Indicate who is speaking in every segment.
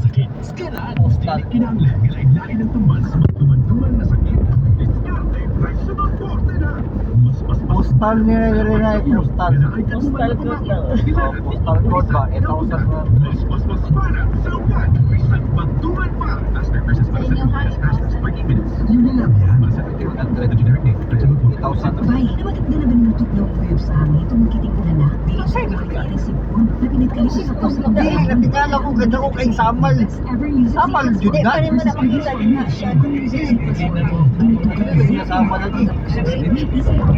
Speaker 1: sakit. Kailangan
Speaker 2: Postal.
Speaker 1: kinanglan nilay-lain ng tambal sa mga duman-duman na sakit. Diskarte, mga korte na. Mas mas
Speaker 2: Postal niya rin ay postal.
Speaker 3: Postal code lang.
Speaker 2: Oh, postal code ba? 8,000 na.
Speaker 1: Mas mas mas para sa ugat. Isang pagduman pa. Faster versus para sa ugat. Faster 40 minutes. Yun na lang yan. Masa 800 generic name. Fresh sa mga korte.
Speaker 2: 8,000.
Speaker 4: Bay, namatag na naman nutok daw kayo sa amin. Ko na na. Dili sa mga kaya ng sipon. Napinit kayo sa tapos ng
Speaker 2: Hindi, nabigala ko ganda ko kay Samal. Samal, Jud na.
Speaker 4: Hindi mo na niya. Siya, ka na.
Speaker 2: Hindi kasama na din.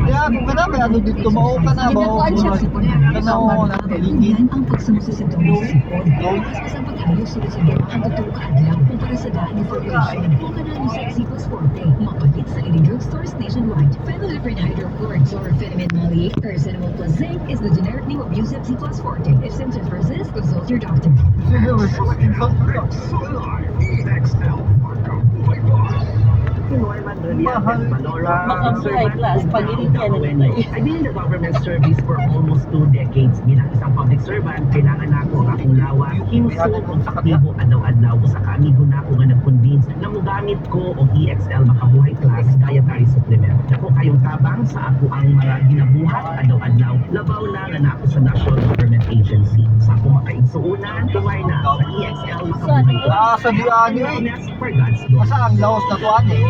Speaker 2: Kaya kung ka na, may ano dito, mao ka na, mao. O, na paligid.
Speaker 4: Yan ang pagsamusa sa dulo sa sila sa ang tutulong ka lang kumpara sa daan ng formation. Kung ka na sexy plus forte, mapalit sa any drugstores nationwide. Phenylephrine hydrochloride chlorophenamine maleate paracetamol plus zinc is the generic name of C plus forte. If symptoms persist, consult your doctor.
Speaker 2: Sige, may palaking ka.
Speaker 1: Solar EXL. Marka buhay boss.
Speaker 2: Na.
Speaker 3: Makabuhay class, pag-init yan ng inay.
Speaker 5: I've been in the government service for almost two decades. Bilang isang public servant, kailangan na ako ang akong lawa. Hinso kung aktibo adlaw-adlaw sa kamigo na ako nga nag-convince na mugamit ko o EXL Makabuhay Class Dietary Supplement. Tabang sa ako ang mga ginabuhat adlaw-adlaw. Labaw na nga na ako sa National Government Agency. Sa ako makaigsuunan, tungay na sa EXL Makabuhay Class.
Speaker 2: Ah, sa eh.
Speaker 5: Glory.
Speaker 2: Masa ang laos na tuwan eh.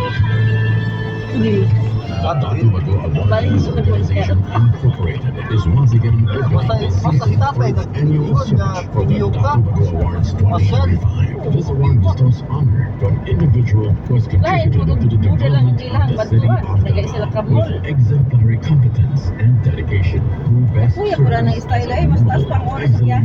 Speaker 3: Balik sa
Speaker 1: Incorporated
Speaker 2: Basta- basta kita pa eh,
Speaker 1: 64th annual
Speaker 2: nag-iwan
Speaker 1: search
Speaker 2: na
Speaker 1: for the
Speaker 2: video ka.
Speaker 1: Tatubago Awards
Speaker 2: Masyan.
Speaker 1: 2025. This award bestows honor to an individual who has
Speaker 3: Lain,
Speaker 1: contributed to the
Speaker 3: buda lang ang ilang bantuan. Nagay sila kabul.
Speaker 1: exemplary competence and dedication
Speaker 3: Kuya, pura ng style ay, mas taas pa ang oras sa biyahe.